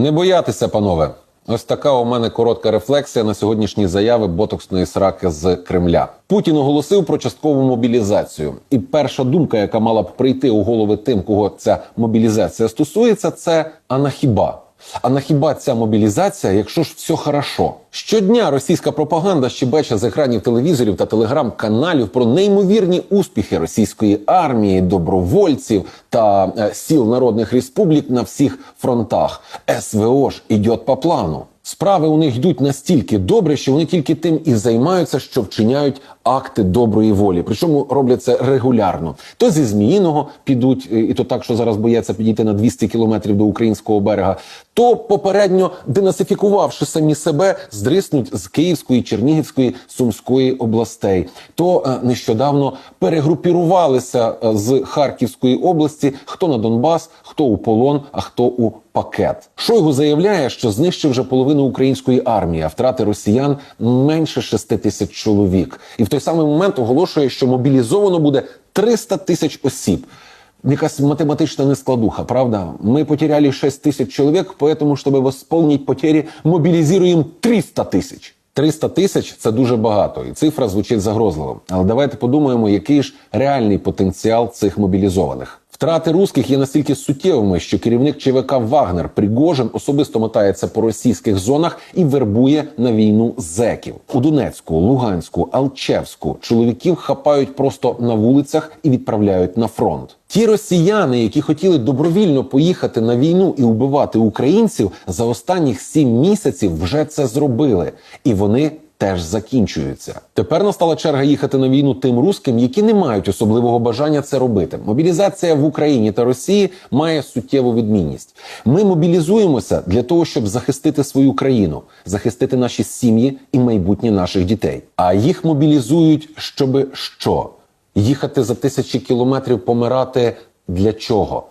Не боятися, панове. Ось така у мене коротка рефлексія на сьогоднішні заяви ботоксної сраки з Кремля. Путін оголосив про часткову мобілізацію, і перша думка, яка мала б прийти у голови тим, кого ця мобілізація стосується, це а на хіба? А на хіба ця мобілізація, якщо ж все хорошо? Щодня російська пропаганда щебече з екранів телевізорів та телеграм-каналів про неймовірні успіхи російської армії, добровольців та е, сіл народних республік на всіх фронтах. СВО ж іде по плану. Справи у них йдуть настільки добре, що вони тільки тим і займаються, що вчиняють акти доброї волі. Причому роблять це регулярно. То зі Зміїного підуть, е, і то так, що зараз бояться підійти на 200 кілометрів до українського берега, то попередньо денацифікувавши самі себе, здриснуть з Київської, Чернігівської, Сумської областей. То е, нещодавно перегрупірувалися е, з Харківської області, хто на Донбас, хто у полон, а хто у пакет. Шойгу заявляє, що знищив вже половину української армії, а втрати росіян менше 6 тисяч чоловік. І в той самий момент оголошує, що мобілізовано буде 300 тисяч осіб Якась математична нескладуха, правда? Мы потеряли 6 тысяч человек, поэтому, чтобы восполнить потери, мобілізуємо 300 тисяч. 300 тисяч це дуже багато, і цифра звучить загрозливо. Але давайте подумаємо, який ж реальний потенціал цих мобілізованих. Втрати русських є настільки суттєвими, що керівник ЧВК Вагнер Пригожин особисто мотається по російських зонах і вербує на війну зеків у Донецьку, Луганську, Алчевську. Чоловіків хапають просто на вулицях і відправляють на фронт. Ті росіяни, які хотіли добровільно поїхати на війну і вбивати українців, за останніх сім місяців вже це зробили, і вони теж закінчуються. Тепер настала черга їхати на війну тим русським, які не мають особливого бажання це робити. Мобілізація в Україні та Росії має суттєву відмінність. Ми мобілізуємося для того, щоб захистити свою країну, захистити наші сім'ї і майбутнє наших дітей. А їх мобілізують, щоби що? Їхати за тисячі кілометрів помирати для чого?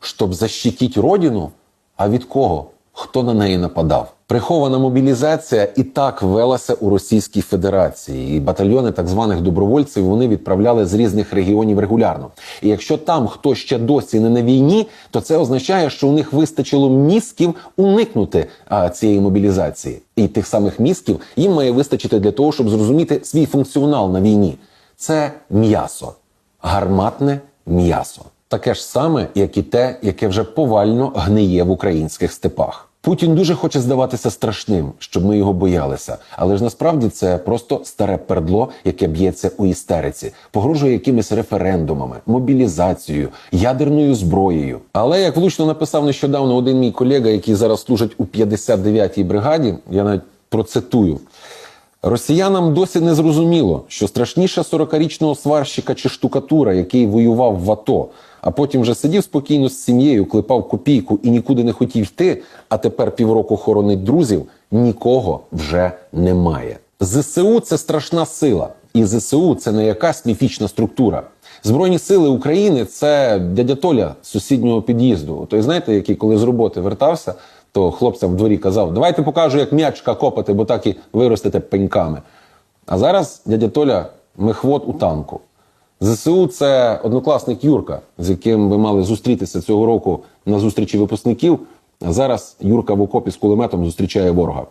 Щоб защитити родину? А від кого? Хто на неї нападав? Прихована мобілізація і так велася у Російській Федерації, і батальйони так званих добровольців вони відправляли з різних регіонів регулярно. І якщо там хто ще досі не на війні, то це означає, що у них вистачило мізків уникнути а, цієї мобілізації. І тих самих мізків їм має вистачити для того, щоб зрозуміти свій функціонал на війні. Це м'ясо, гарматне м'ясо. Таке ж саме, як і те, яке вже повально гниє в українських степах. Путін дуже хоче здаватися страшним, щоб ми його боялися, але ж насправді це просто старе пердло, яке б'ється у істериці, погрожує якимись референдумами, мобілізацією, ядерною зброєю. Але як влучно написав нещодавно один мій колега, який зараз служить у 59-й бригаді, я навіть процитую. Росіянам досі не зрозуміло, що страшніше 40-річного сварщика чи штукатура, який воював в АТО, а потім вже сидів спокійно з сім'єю, клепав копійку і нікуди не хотів йти, а тепер півроку хоронить друзів, нікого вже немає. ЗСУ це страшна сила, і ЗСУ це не якась міфічна структура. Збройні сили України це дядя Толя з сусіднього під'їзду. Той знаєте, який коли з роботи вертався, то хлопцям в дворі казав: Давайте покажу, як м'ячка копати, бо так і виростете пеньками. А зараз дядя Толя мехвод у танку. ЗСУ це однокласник Юрка, з яким ви мали зустрітися цього року на зустрічі випускників. А зараз Юрка в окопі з кулеметом зустрічає ворога.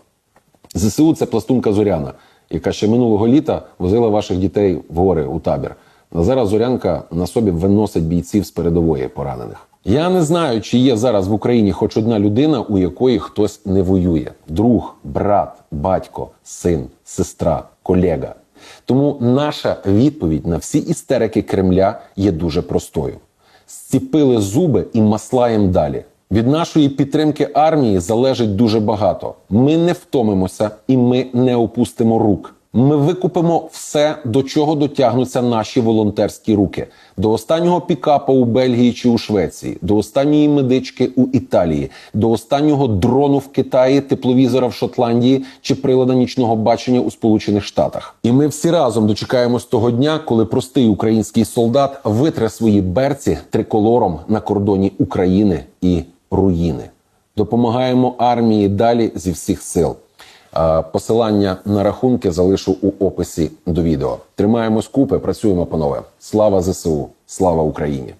ЗСУ це пластунка Зоряна, яка ще минулого літа возила ваших дітей в гори у табір. А зараз Зорянка на собі виносить бійців з передової поранених. Я не знаю, чи є зараз в Україні хоч одна людина, у якої хтось не воює: друг, брат, батько, син, сестра, колега. Тому наша відповідь на всі істерики Кремля є дуже простою: зціпили зуби і маслаєм далі. Від нашої підтримки армії залежить дуже багато. Ми не втомимося і ми не опустимо рук. Ми викупимо все, до чого дотягнуться наші волонтерські руки: до останнього пікапа у Бельгії чи у Швеції, до останньої медички у Італії, до останнього дрону в Китаї, тепловізора в Шотландії чи прилада нічного бачення у Сполучених Штатах. І ми всі разом дочекаємось того дня, коли простий український солдат витре свої берці триколором на кордоні України і руїни. Допомагаємо армії далі зі всіх сил. Посилання на рахунки залишу у описі до відео. Тримаємось купи, працюємо панове. Слава ЗСУ, слава Україні!